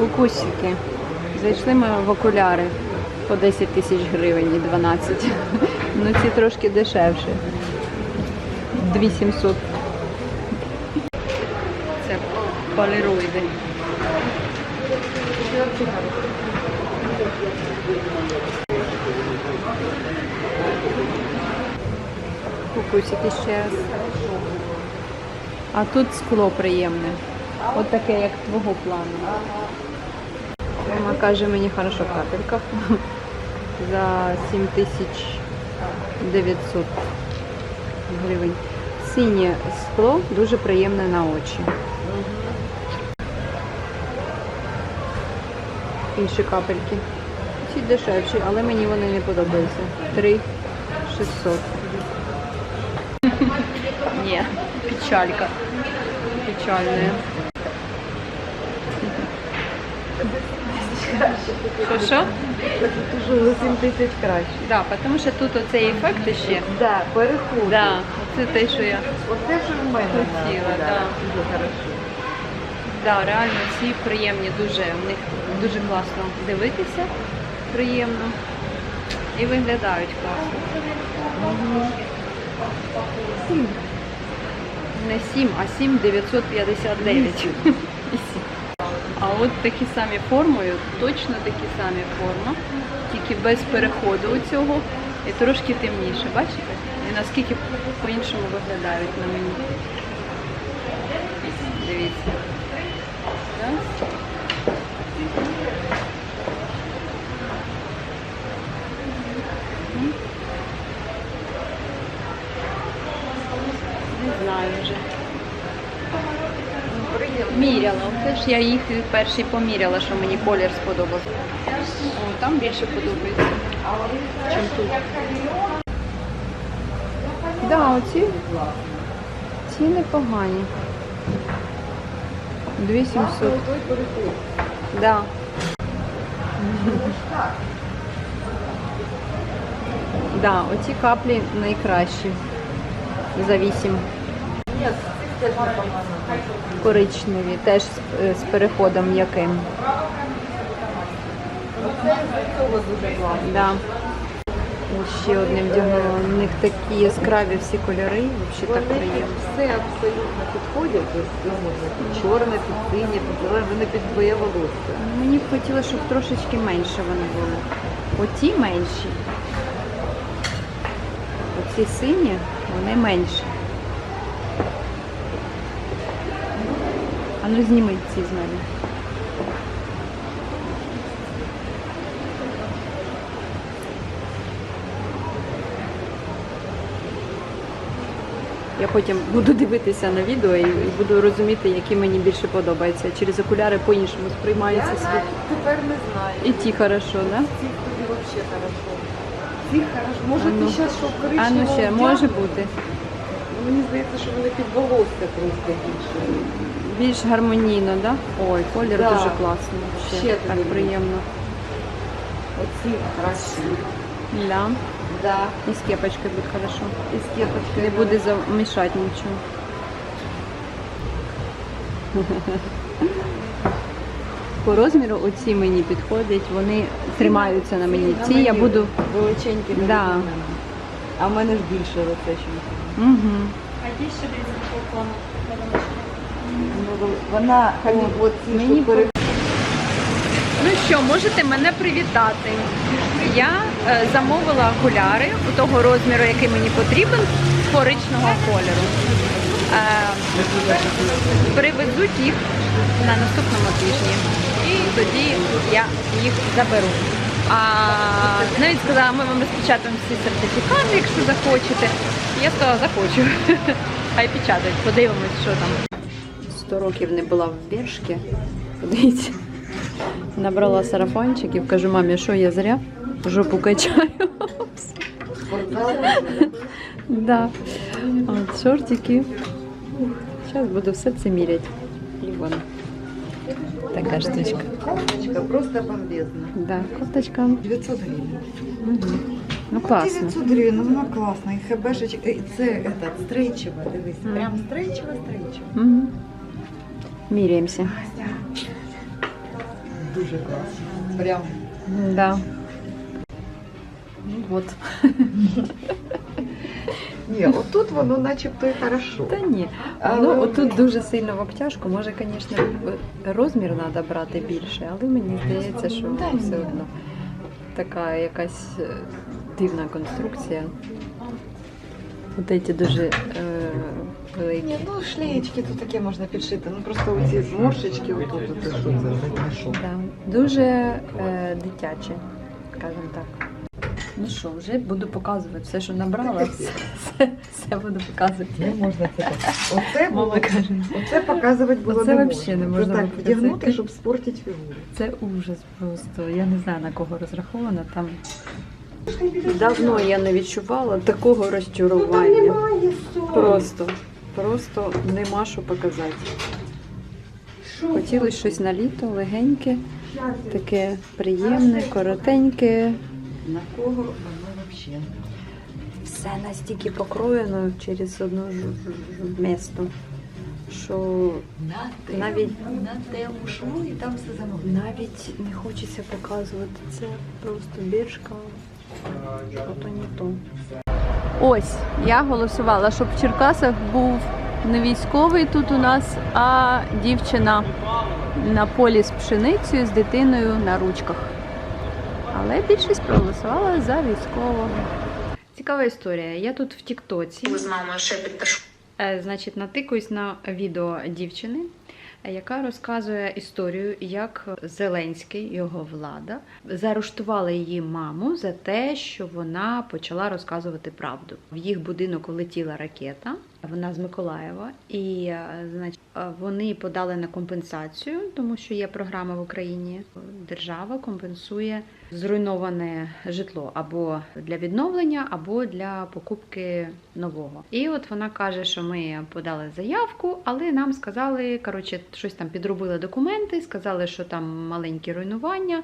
Укусики. Зайшли ми в окуляри по 10 тисяч гривень і 12. Ну ці трошки дешевші. 2700. Це поліроїди. Укусики ще раз. А тут скло приємне. От таке, як твого плану. Мама каже, мені хорошо в капельках. За 7900 гривень. Синє скло дуже приємне на очі. Інші капельки. Ці дешевші, але мені вони не подобаються. 3 600. Ні, печалька. Що що? Дуже за 7 тисяч краще. Да, тому що тут оцей ефект ще. Да, переход. Да, це те, що я. Оце ж в мене. Хотіла, да. Дуже хорошо. Да, реально ці приємні дуже. В них дуже класно дивитися. Приємно. І виглядають класно. Сім. Не 7, а 7 959. А от такі самі формою, точно такі самі форми, тільки без переходу у цього і трошки темніше. Бачите? І наскільки по-іншому виглядають на мені. Дивіться. М. Не знаю вже. Міряла. Це ж я їх перший поміряла, що мені колір сподобався. О, там більше подобається, ніж тут. Да, оці ці непогані. 2700. Да. Да, оці каплі найкращі. За 8. Коричневі, теж з, е, з переходом м'яким. Класно. Да. Ще одним вдягнула. У них такі яскраві всі кольори, взагалі так приємно. все абсолютно підходять. Під чорне, під синє, під зелене, вони під твоє волосся. Мені б хотілося, щоб трошечки менше вони були. Оті менші. Оці сині, вони менші. Ну зніміть ці з мене. Я потім буду дивитися на відео і буду розуміти, які мені більше подобаються. Через окуляри по-іншому сприймається Я світ. навіть тепер не знаю. І ті хорошо, да? Ці тобі взагалі хорошо. Ці хорошо. Може ну. ти зараз що А коричневого ну ще може вдягнеш? бути. Мені здається, що вони під волосся просто більше. Більш гармонійно, да? Ой, колір Да. дуже класний. Ще, Ще так тобі. приємно. Оці красиві. Да. Да. І з кепочкою буде хорошо. І з кепочкою. Не буде замішати нічого. По розміру оці мені підходять, вони тримаються на мені. Ці я буду. величенькі. Да. А в мене ж більше лице, ніж. Угу. А є ще десь такого плану? Ну, Вона от ці, Мені пере- Ну що, можете мене привітати. Я е, замовила окуляри у того розміру, який мені потрібен, коричного кольору. Е, привезуть їх на наступному тижні. І тоді я їх заберу. А навіть сказала, ми вам розпечатаємо всі сертифікати, якщо захочете. Я сказала, захочу. Хай печатають, подивимось, що там. 100 років не була в Бершки. Подивіться. Набрала сарафанчиків, кажу, мамі, що я зря жопу качаю. Да. От, шортики. Зараз буду все це міряти. І вон. Така штучка. Кофточка просто бомбезна. Да, кофточка. 900 гривень. Угу. Ну класно. 900 гривень, ну вона класна. І хебешечка, і це этот, стрейчева, дивись. Мгм. Прям стрейчева, стрейчева. Угу. Міряємося. дуже класно. Прям Да. Ну от. ні, отут воно начебто і хорошо. Та ні. Але- Ну, отут дуже сильно в обтяжку. Може, звісно, розмір треба брати більше, але мені здається, що все одно така якась е, дивна конструкція. От ці дуже е, великі. Ні, ну шлеєчки тут таке можна підшити. Ну просто оці зморшечки отут, от, що це? Да. Дуже е, дитяче, скажімо так. Ну що, вже буду показувати все, що набрала, все, все, все буду показувати. Не можна це так. Оце було, Мама каже, оце показувати було Оце не вообще не можна. можна так показати. вдягнути, щоб спортити фігуру. це ужас просто. Я не знаю на кого розраховано там. Давно я не відчувала такого розчарування. Просто, просто нема що показати. Хотілося щось на літо, легеньке, таке приємне, коротеньке. На кого воно взагалі? Все настільки покроєно через одну ж- ж- ж- місто, що На те, Навіть- на те ушло і там все замовлено. навіть не хочеться показувати. Це просто біршка. Ото не то. Ось, я голосувала, щоб в Черкасах був не військовий тут у нас, а дівчина на полі з пшеницею з дитиною на ручках. Але більшість проголосувала за військового. Цікава історія. Я тут в Тіктоці. Ви з мамою шепіт та Е, Значить, натикуюсь на відео дівчини, яка розказує історію, як Зеленський, його влада, заарештували її маму за те, що вона почала розказувати правду. В їх будинок влетіла ракета. Вона з Миколаєва, і е, значить, е, вони подали на компенсацію, тому що є програма в Україні. Держава компенсує зруйноване житло або для відновлення, або для покупки нового. І от вона каже, що ми подали заявку, але нам сказали, коротше, щось там підробили документи, сказали, що там маленькі руйнування,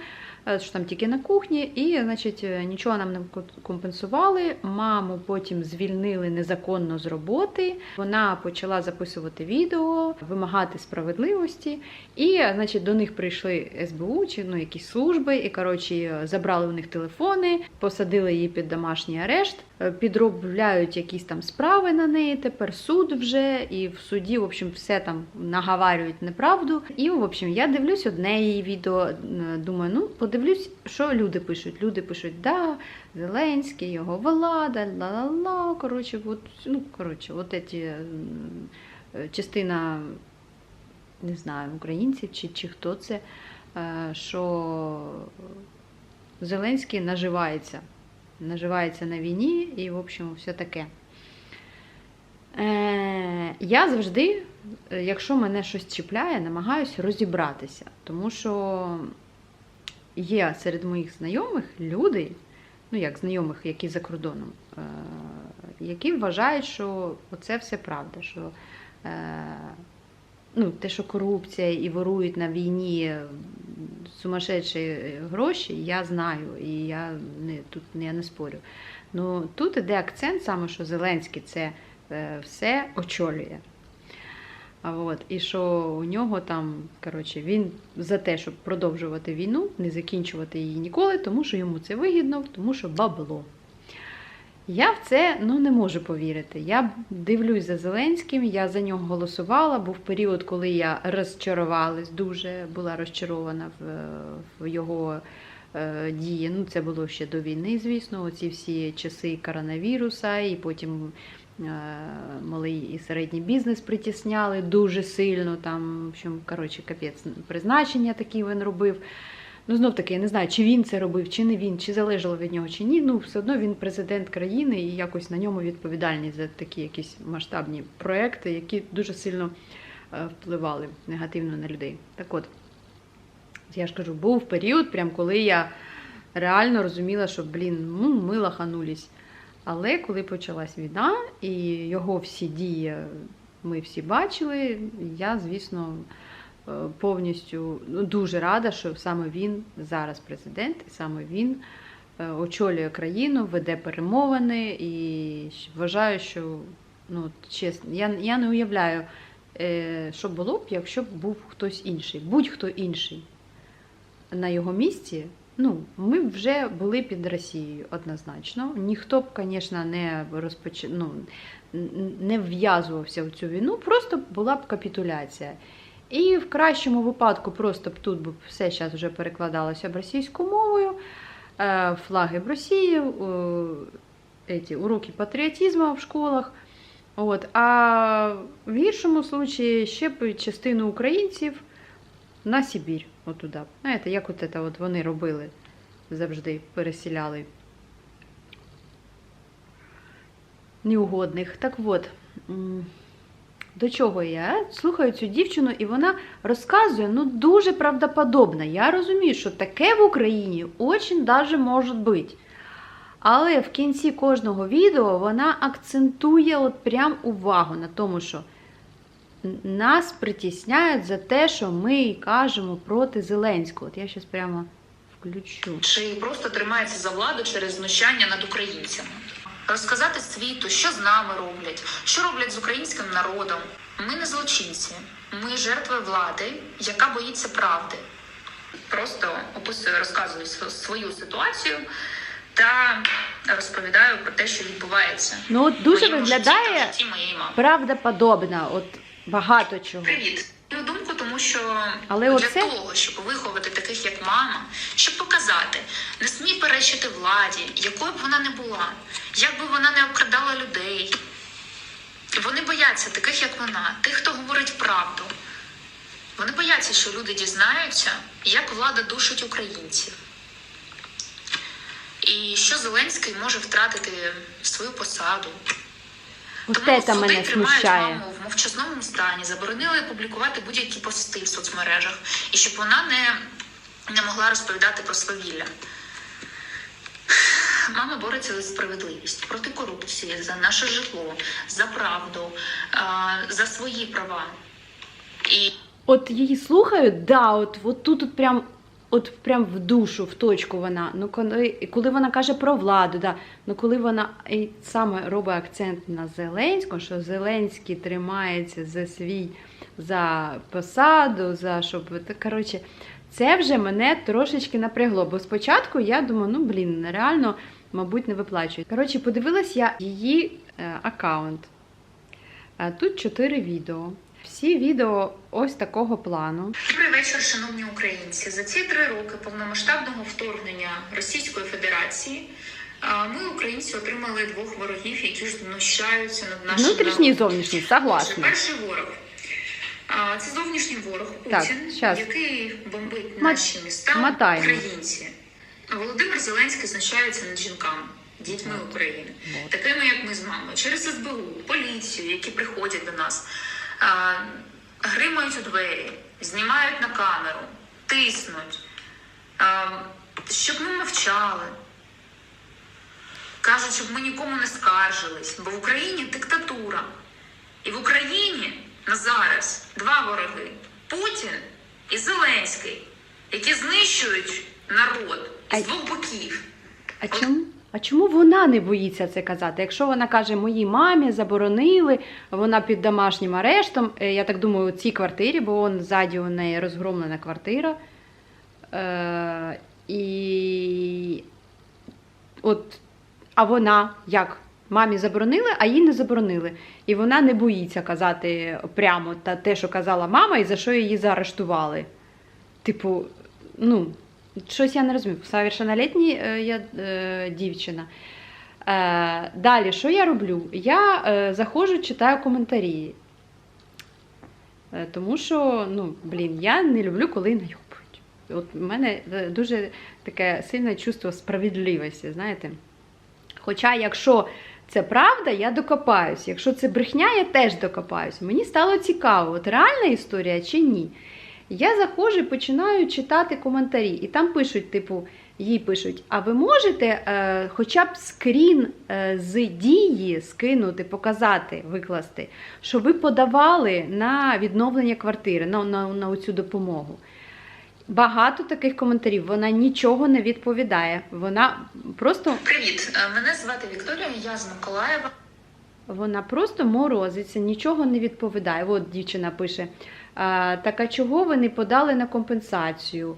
що там тільки на кухні, і значить е, нічого нам не компенсували. Маму потім звільнили незаконно з роботи. Вона почала записувати відео, вимагати справедливості. І, значить, до них прийшли СБУ чи ну якісь служби, і коротше забрали у них телефони, посадили її під домашній арешт, е, підробляють якісь там справи на неї. Тепер суд вже, і в суді, в общем, все там наговарюють неправду. І в общем, я дивлюсь одне її відео. е, Думаю, ну подивлюсь, що люди пишуть. Люди пишуть, да, Зеленський, його влада, ла-ла-ла. Коротше, от, ну коротше, от ці е, частина не знаю, українців чи, чи хто це, е, що Зеленський наживається. Наживається на війні і, в общем, все таке. Е, я завжди, якщо мене щось чіпляє, намагаюся розібратися. Тому що є серед моїх знайомих люди, ну як знайомих, які за кордоном, е, які вважають, що це все правда. що е, ну, те, що корупція і ворують на війні сумасшедші гроші, я знаю, і я не, тут я не спорю. Ну, тут іде акцент саме, що Зеленський це е, все очолює. А от, і що у нього там, коротше, він за те, щоб продовжувати війну, не закінчувати її ніколи, тому що йому це вигідно, тому що бабло. Я в це ну, не можу повірити. Я дивлюсь за Зеленським, я за нього голосувала. Був період, коли я розчарувалась, дуже була розчарована в, в його е, дії. Ну, це було ще до війни, звісно. Оці всі часи коронавіруса, і потім малий і середній бізнес притісняли дуже сильно. Там, в общем, коротше, капець, призначення такі він робив. Ну, знов таки, я не знаю, чи він це робив, чи не він, чи залежало від нього, чи ні. Ну, все одно він президент країни і якось на ньому відповідальність за такі якісь масштабні проекти, які дуже сильно е, впливали негативно на людей. Так от, я ж кажу, був період, прям коли я реально розуміла, що, блін, ну, ми лаханулись. Але коли почалась війна і його всі дії ми всі бачили, я, звісно, е, повністю ну, дуже рада, що саме він зараз президент, і саме він е, очолює країну, веде перемовини і вважаю, що ну, чесно, я, я не уявляю, е, що було б, якщо б був хтось інший, будь-хто інший. на його місці, ну, ми вже були під Росією однозначно. Ніхто б, звісно, не розпоч... ну, не вв'язувався в цю війну, просто була б капітуляція. І в кращому випадку просто б тут б все зараз вже перекладалося б російською мовою, е, флаги б Росії, эти, уроки патріотизму в школах. От. А в гіршому случаї ще б частину українців на Сибір, отуда. Знаєте, як от це от вони робили завжди, переселяли неугодних. Так от, до чого я слухаю цю дівчину, і вона розказує ну дуже правдоподобно. Я розумію, що таке в Україні очень даже може бути. Але в кінці кожного відео вона акцентує от прям увагу на тому, що нас притісняють за те, що ми кажемо проти Зеленського. От я зараз прямо включу. чи просто тримається за владу через знущання над українцями. Розказати світу, що з нами роблять, що роблять з українським народом. Ми не злочинці, ми жертви влади, яка боїться правди. Просто описую, розказую свою ситуацію та розповідаю про те, що відбувається. Ну от дуже в виглядає житті правдоподобно, от багато чого. Привіт. Мою думку, тому що Але для оце- того, щоб виховати таких, як мама, щоб показати, не смій перечити владі, якою б вона не була, як би вона не обкрадала людей. Вони бояться таких, як вона, тих, хто говорить правду. Вони бояться, що люди дізнаються, як влада душить українців. І що Зеленський може втратити свою посаду, тому суди мене тримають маму мовчазному стані, заборонили публікувати будь-які пости в соцмережах, і щоб вона не, не могла розповідати про свавілля. Мама бореться за справедливість, проти корупції, за наше житло, за правду, за свої права. І От її слухають, да, от, от тут от прям, от прям в душу, в точку вона. Ну коли, коли вона каже про владу, да, ну коли вона і саме робить акцент на Зеленського, що Зеленський тримається за свій за посаду, за щоб коротше, це вже мене трошечки напрягло. Бо спочатку я думаю, ну блін, реально, мабуть, не виплачують. Коротше, подивилась я її е, аккаунт. Е, Тут чотири відео. Всі відео ось такого плану. Добрий вечір, шановні українці. За ці три роки повномасштабного вторгнення Російської Федерації ми, українці, отримали двох ворогів, які ж знущаються над нашим Внутрішній і зовнішній, согласна. Перший ворог. Це зовнішній ворог Путін, щас. який бомбить наші міста, мотаємо. українці. Володимир Зеленський знущається над жінками, дітьми України, такими як ми з мамою, через СБУ, поліцію, які приходять до нас, а, гримають у двері, знімають на камеру, тиснуть, а, щоб ми мовчали. Кажуть, щоб ми нікому не скаржились, бо в Україні диктатура. І в Україні на зараз два вороги Путін і Зеленський, які знищують народ з двох боків. А чому? А чому вона не боїться це казати? Якщо вона каже, моїй мамі заборонили, вона під домашнім арештом, е, я так думаю, у цій квартирі, бо он ззаді у неї розгромлена квартира. Е, і от, а вона як? Мамі заборонили, а їй не заборонили. І вона не боїться казати прямо та те, що казала мама, і за що її заарештували. Типу, ну, щось я не розумію. Совершеннолетня е, я е, дівчина. Е, далі, що я роблю? Я заходжу, читаю коментарі. Тому що, ну, блін, я не люблю, коли найобують. От у мене дуже таке сильне чувство справедливості, знаєте. Хоча, якщо це правда, я докопаюсь. Якщо це брехня, я теж докопаюсь. Мені стало цікаво, от реальна історія чи ні. Я заходжу і починаю читати коментарі, і там пишуть, типу, їй пишуть: а ви можете е, хоча б скрін е, з дії скинути, показати, викласти, що ви подавали на відновлення квартири, на, на, на цю допомогу. Багато таких коментарів. Вона нічого не відповідає. Вона просто Привіт, е, мене звати Вікторія, я з Миколаєва. Вона просто морозиться, нічого не відповідає. От дівчина пише: так а чого ви не подали на компенсацію?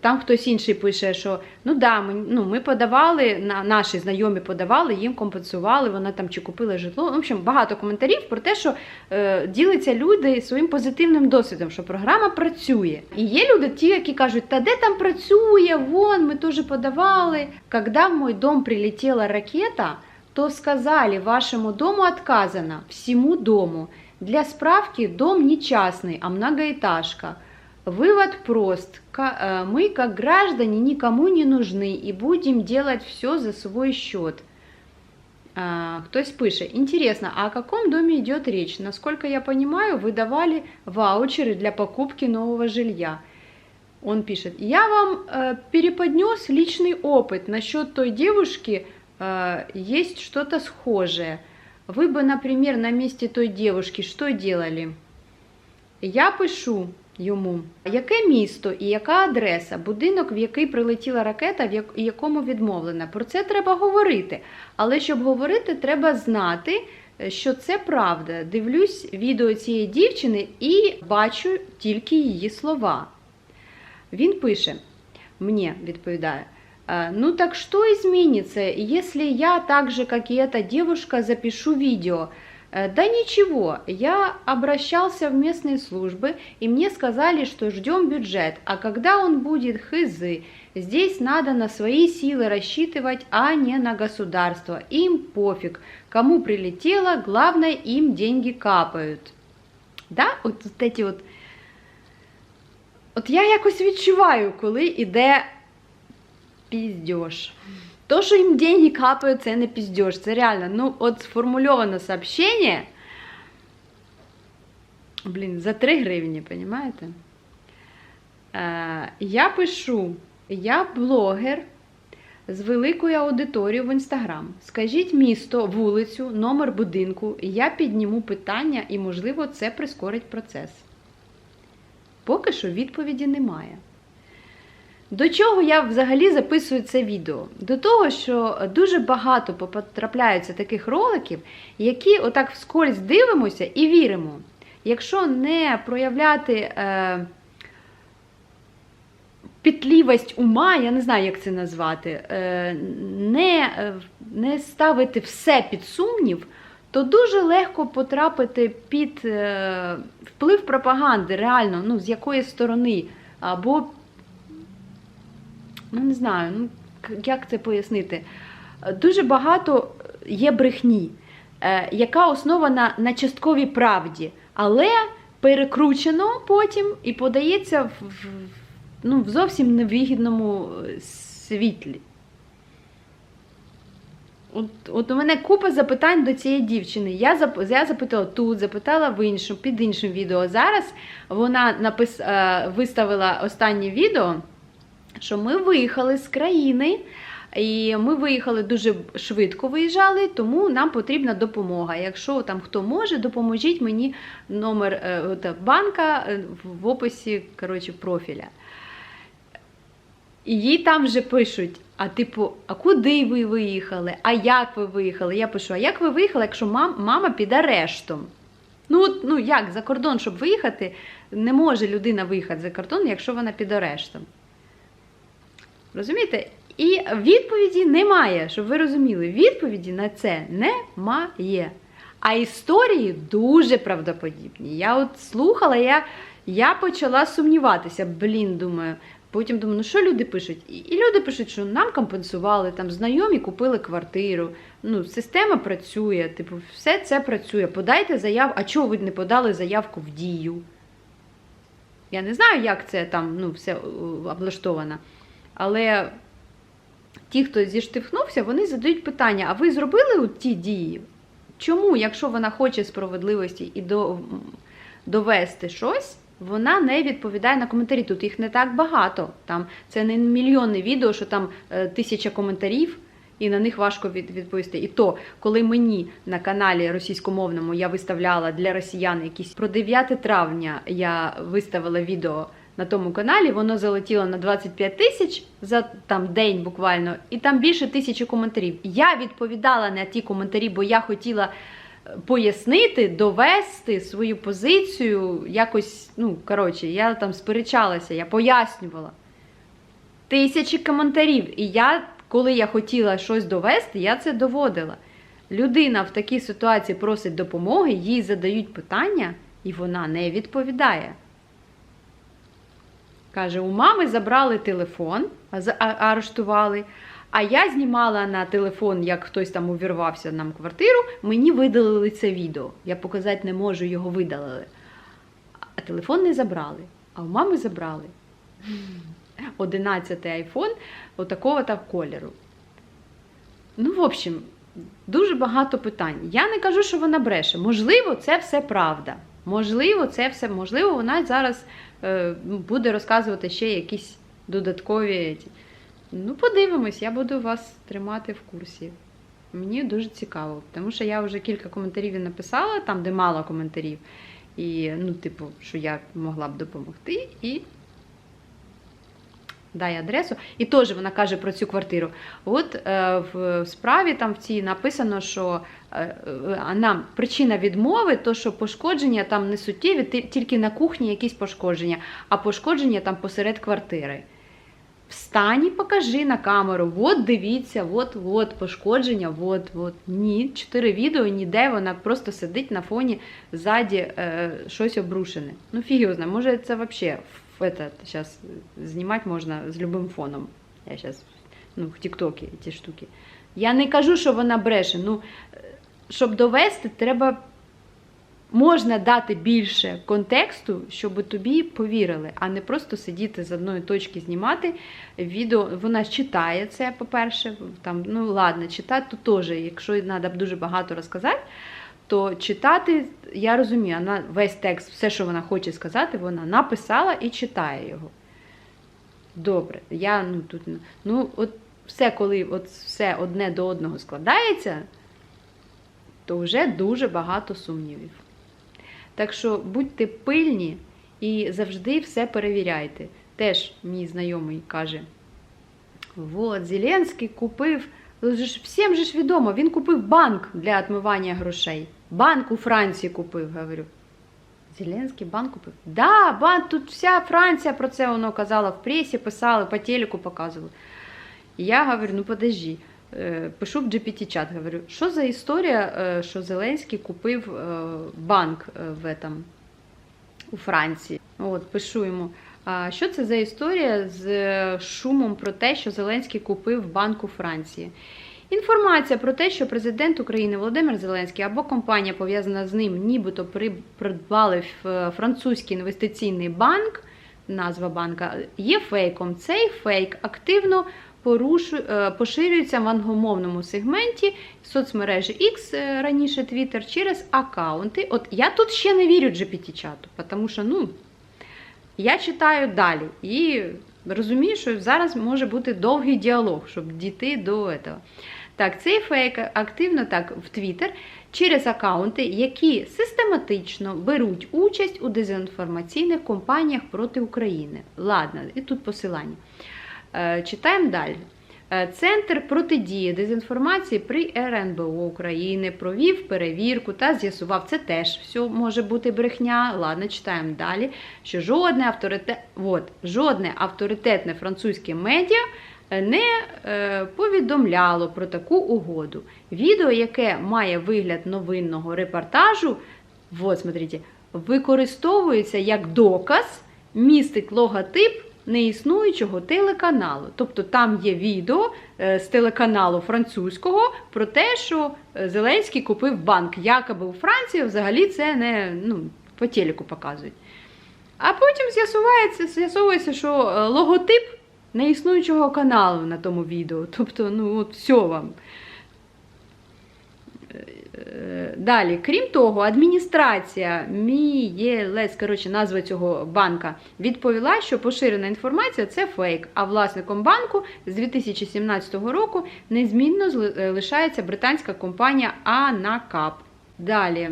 Там хтось інший пише, що ну да, ми, ну, ми подавали, на, наші знайомі подавали, їм компенсували, вона там чи купила житло. В общем, багато коментарів про те, що е, діляться люди своїм позитивним досвідом, що програма працює. І є люди, ті, які кажуть, та де там працює, вон, ми теж подавали. Когда в мой дом прилетела ракета, то сказали, вашему дому отказано, всему дому. Для справки, дом не частный, а многоэтажка. Вывод прост. Э, Мы, как граждане, никому не нужны и будем делать все за свой счет. А, Хтось пише, интересно, а о каком доме идет речь? Насколько я понимаю, вы давали ваучеры для покупки нового жилья. Он пишет, я вам э, переподнес личный опыт насчет той девушки, есть что-то схожее. Вы бы, например, на месте той девушки что делали? Я пишу йому, яке місто і яка адреса, будинок, в який прилетіла ракета, в якому відмовлена. Про це треба говорити. Але щоб говорити, треба знати, е, що це правда. Дивлюсь відео цієї дівчини і бачу тільки її слова. Він пише, мені відповідає. «Э, Ну так что изменится, если я так же, как и эта девушка, запишу видео? Э, Да ничего, я обращался в местные службы, и мне сказали, что ждем бюджет, а когда он будет хызы, здесь надо на свои силы рассчитывать, а не на государство. Им пофиг, кому прилетело, главное, им деньги капают. Да, от, от эти от От я якось відчуваю, коли іде піздьош. То, що їм деньги капають, це не піздьош. Це реально. Ну, от сформульовано сообщення. Блін, за 3 гривні, розумієте? Е, я пишу, я блогер з великою аудиторією в інстаграм. Скажіть місто, вулицю, номер будинку, я підніму питання, і, можливо, це прискорить процес. Поки що відповіді немає. До чого я взагалі записую це відео? До того, що дуже багато потрапляються таких роликів, які отак вскользь дивимося і віримо. Якщо не проявляти е, пітлівість ума, я не знаю, як це назвати, е, не, не ставити все під сумнів, то дуже легко потрапити під е, вплив пропаганди, реально, ну, з якої сторони, або, ну не знаю, ну, як це пояснити. Дуже багато є брехні, е, яка основана на частковій правді, але перекручено потім і подається в, ну, в зовсім невигідному е, світлі. От, от у мене купа запитань до цієї дівчини. Я, зап, я запитала тут, запитала в іншому, під іншим відео. Зараз вона напис, е, виставила останнє відео, що ми виїхали з країни, і ми виїхали дуже швидко виїжджали, тому нам потрібна допомога. Якщо там хто може, допоможіть мені номер е, банка е, в описі коротше, профіля. І їй там вже пишуть: а типу, а куди ви виїхали? А як ви виїхали? Я пишу, а як ви виїхали, якщо мам, мама під арештом? Ну, ну як за кордон, щоб виїхати, не може людина виїхати за кордон, якщо вона під арештом. Розумієте? І відповіді немає, щоб ви розуміли, відповіді на це немає. А історії дуже правдоподібні. Я от слухала, я, я почала сумніватися. Блін, думаю. Потім думаю, ну що люди пишуть? І, люди пишуть, що нам компенсували, там знайомі купили квартиру. Ну, система працює, типу, все це працює. Подайте заяву. А чого ви не подали заявку в дію? Я не знаю, як це там ну, все е, облаштовано. Але ті, хто зіштовхнувся, вони задають питання: а ви зробили от ті дії? Чому, якщо вона хоче справедливості і до, довести щось, вона не відповідає на коментарі. Тут їх не так багато. Там це не мільйонне відео, що там е, тисяча коментарів. І на них важко від, відповісти. І то, коли мені на каналі російськомовному я виставляла для росіян якісь про 9 травня я виставила відео на тому каналі, воно залетіло на 25 тисяч за там день буквально, і там більше тисячі коментарів. Я відповідала на ті коментарі, бо я хотіла пояснити, довести свою позицію, якось, ну, коротше, я там сперечалася, я пояснювала. Тисячі коментарів. І я, коли я хотіла щось довести, я це доводила. Людина в такій ситуації просить допомоги, їй задають питання, і вона не відповідає. Каже, у мами забрали телефон, арештували. А я знімала на телефон, як хтось там увірвався нам квартиру, мені видалили це відео. Я показати не можу, його видалили. А телефон не забрали, а у мами забрали. 11 айфон отакого та кольору. Ну, в общем, дуже багато питань. Я не кажу, що вона бреше. Можливо, це все правда. Можливо, це все, можливо, вона зараз е, буде розказувати ще якісь додаткові. Ну, подивимось, я буду вас тримати в курсі. Мені дуже цікаво, тому що я вже кілька коментарів написала, там, де мало коментарів. І, ну, типу, що я могла б допомогти. І дай адресу. І теж вона каже про цю квартиру. От е, в справі там в цій написано, що е, е, нам причина відмови, то що пошкодження там не суттєві, тільки на кухні якісь пошкодження, а пошкодження там посеред квартири. Встань і покажи на камеру. От дивіться, от, от пошкодження, от, от. Ні, чотири відео, ніде вона просто сидить на фоні ззаді е, щось обрушене. Ну, фіг його знає, може це взагалі этот, зараз знімати можна з любим фоном. Я зараз, ну, в Тіктокі ці штуки. Я не кажу, що вона бреше. Ну, щоб довести, треба можна дати більше контексту, щоб тобі повірили, а не просто сидіти з одної точки знімати відео. Вона читає це, по-перше, там, ну ладно, читати то теж, якщо треба дуже багато розказати, то читати, я розумію, вона весь текст, все, що вона хоче сказати, вона написала і читає його. Добре, я ну тут ну от все, коли от все одне до одного складається, то вже дуже багато сумнівів. Так що будьте пильні і завжди все перевіряйте. Теж мій знайомий каже: от, Зеленський купив, всім же ж відомо, він купив банк для відмивання грошей. Банк у Франції купив, говорю. Зеленський банк купив? Да, банк, тут вся Франція про це воно казала в пресі, писали, по телеку показували. Я говорю, ну подожди. Е, Пишу в GPT-чат, говорю, що за історія, е, що Зеленський купив е, банк в этом, у Франції. От, пишу йому. А що це за історія з шумом про те, що Зеленський купив банк у Франції? Інформація про те, що президент України Володимир Зеленський або компанія, пов'язана з ним, нібито придбали французький інвестиційний банк, назва банка, є фейком. Цей фейк активно е, поширюється в англомовному сегменті соцмережі X, е, раніше Twitter, через аккаунти. От я тут ще не вірю GPT-чату, тому що, ну, я читаю далі і розумію, що зараз може бути довгий діалог, щоб дійти до цього. Так, цей фейк активно так в Твіттер через аккаунти, які систематично беруть участь у дезінформаційних компаніях проти України. Ладно, і тут посилання. Е, Читаємо далі. Е, Центр протидії дезінформації при РНБО України провів перевірку та з'ясував, це теж все може бути брехня. Ладно, читаємо далі. Що жодне авторитет, от, жодне авторитетне французьке медіа е, не е, повідомляло про таку угоду. Відео, яке має вигляд новинного репортажу, от, смотрите, використовується як доказ, містить логотип неіснуючого телеканалу. Тобто там є відео е, з телеканалу французького про те, що е, Зеленський купив банк. Якоби у Франції взагалі це не ну, по телеку показують. А потім з'ясувається, з'ясовується, що е, логотип неіснуючого каналу на тому відео. Тобто, ну от все вам. Е, Далі, крім того, адміністрація Мієлес, коротше, назва цього банка, відповіла, що поширена інформація це фейк. А власником банку з 2017 року незмінно е, лишається британська компанія Анакап. Далі,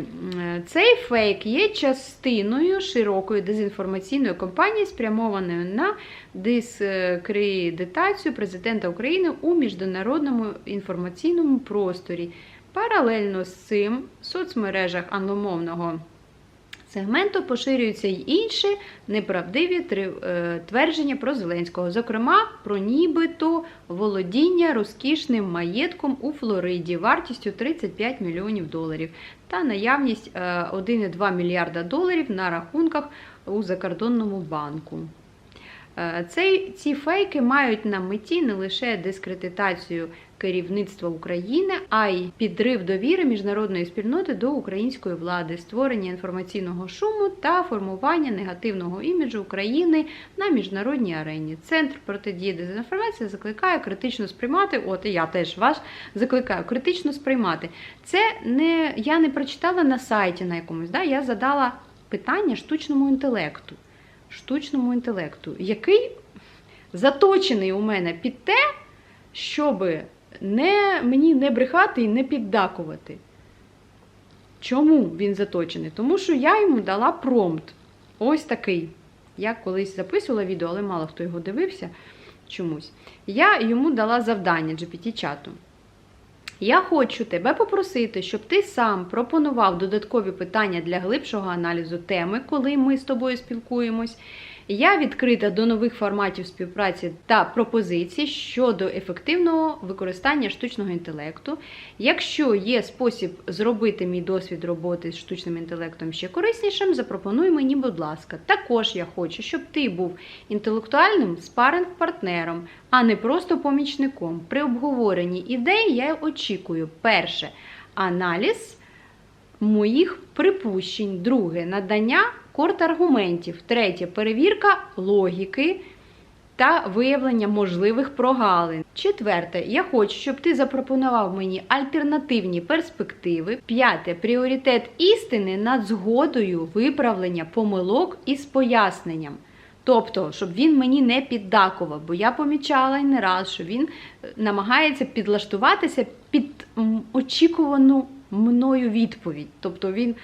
цей фейк є частиною широкої дезінформаційної кампанії, спрямованої на дискредитацію президента України у міжнародному інформаційному просторі. Паралельно з цим в соцмережах англомовного сегменту поширюються й інші неправдиві е, твердження про Зеленського, зокрема про нібито володіння розкішним маєтком у Флориді вартістю 35 мільйонів доларів та наявність е, 1,2 мільярда доларів на рахунках у закордонному банку. Е, Цей, ці фейки мають на меті не лише дискредитацію керівництва України, а й підрив довіри міжнародної спільноти до української влади, створення інформаційного шуму та формування негативного іміджу України на міжнародній арені. Центр протидії дезінформації закликає критично сприймати. От і я теж вас закликаю критично сприймати. Це не я не прочитала на сайті на якомусь. Да? Я задала питання штучному інтелекту штучному інтелекту, який заточений у мене під те, щоб не, мені не брехати і не піддакувати. Чому він заточений? Тому що я йому дала промпт. Ось такий. Я колись записувала відео, але мало хто його дивився чомусь. Я йому дала завдання GPT-чату. Я хочу тебе попросити, щоб ти сам пропонував додаткові питання для глибшого аналізу теми, коли ми з тобою спілкуємось. Я відкрита до нових форматів співпраці та пропозицій щодо ефективного використання штучного інтелекту. Якщо є спосіб зробити мій досвід роботи з штучним інтелектом ще кориснішим, запропонуй мені, будь ласка. Також я хочу, щоб ти був інтелектуальним спаринг-партнером, а не просто помічником. При обговоренні ідей я очікую перше аналіз моїх припущень, друге надання корт-аргументів, третє перевірка логіки та виявлення можливих прогалин. Четверте, я хочу, щоб ти запропонував мені альтернативні перспективи. П'яте пріоритет істини над згодою виправлення помилок із поясненням. Тобто, щоб він мені не піддакував, бо я помічала й не раз, що він е, намагається підлаштуватися під очікувану мною відповідь. Тобто він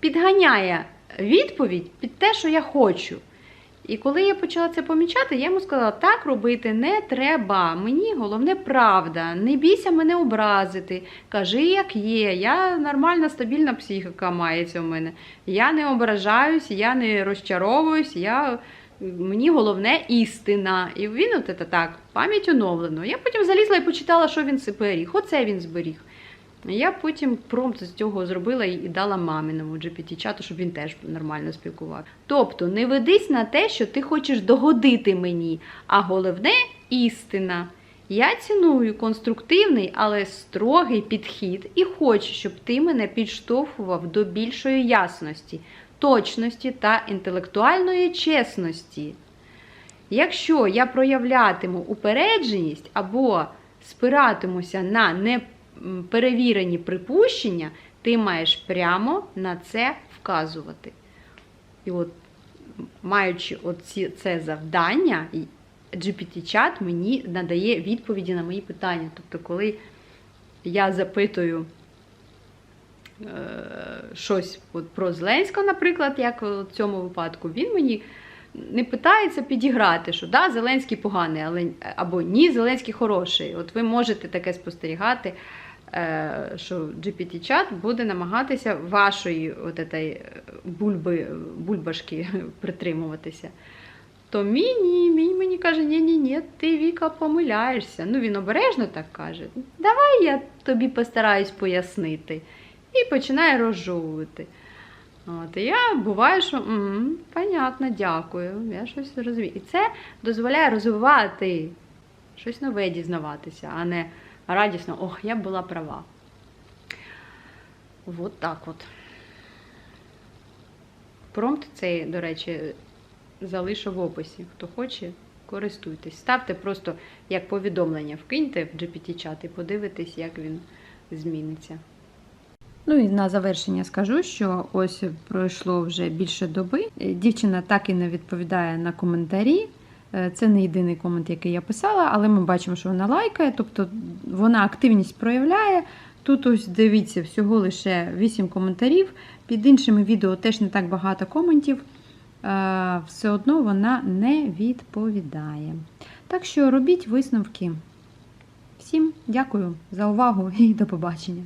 підганяє відповідь під те, що я хочу. І коли я почала це помічати, я йому сказала, так робити не треба. Мені головне правда. Не бійся мене образити. Кажи, як є. Я нормальна, стабільна психіка мається в мене. Я не ображаюсь, я не розчаровуюсь, я... мені головне істина. І він от це так, пам'ять оновлено. Я потім залізла і почитала, що він зберіг. Оце він зберіг. Я потім промпт з цього зробила і дала маминому GPT-чату, щоб він теж нормально спілкував. Тобто не ведись на те, що ти хочеш догодити мені, а головне істина. Я ціную конструктивний, але строгий підхід і хочу, щоб ти мене підштовхував до більшої ясності, точності та інтелектуальної чесності. Якщо я проявлятиму упередженість або спиратимуся на неперевірені припущення, ти маєш прямо на це вказувати. І от, маючи оці, це завдання, GPT-чат мені надає відповіді на мої питання. Тобто, коли я запитую е, щось от про Зеленського, наприклад, як в цьому випадку, він мені не питається підіграти, що да, Зеленський поганий, але або ні, Зеленський хороший. От ви можете таке спостерігати, що GPT-чат буде намагатися вашої от этой бульби, бульбашки притримуватися. То мій ні, мій мені каже, ні, ні, ні, ти Віка помиляєшся. Ну він обережно так каже. Давай я тобі постараюсь пояснити. І починає розжовувати. От, і я буваю, що м понятно, дякую. Я щось розумію. І це дозволяє розвивати щось нове дізнаватися, а не радісно, ох, я була права. От так от. Промпт цей, до речі, залишу в описі. Хто хоче, користуйтесь. Ставте просто як повідомлення, вкиньте в GPT-чат і подивитесь, як він зміниться. Ну і на завершення скажу, що ось пройшло вже більше доби. Дівчина так і не відповідає на коментарі. Е, Це не єдиний комент, який я писала, але ми бачимо, що вона лайкає, тобто вона активність проявляє. Тут ось дивіться, всього лише 8 коментарів. Під іншими відео теж не так багато коментів. Е, Все одно вона не відповідає. Так що робіть висновки. Всім дякую за увагу і до побачення.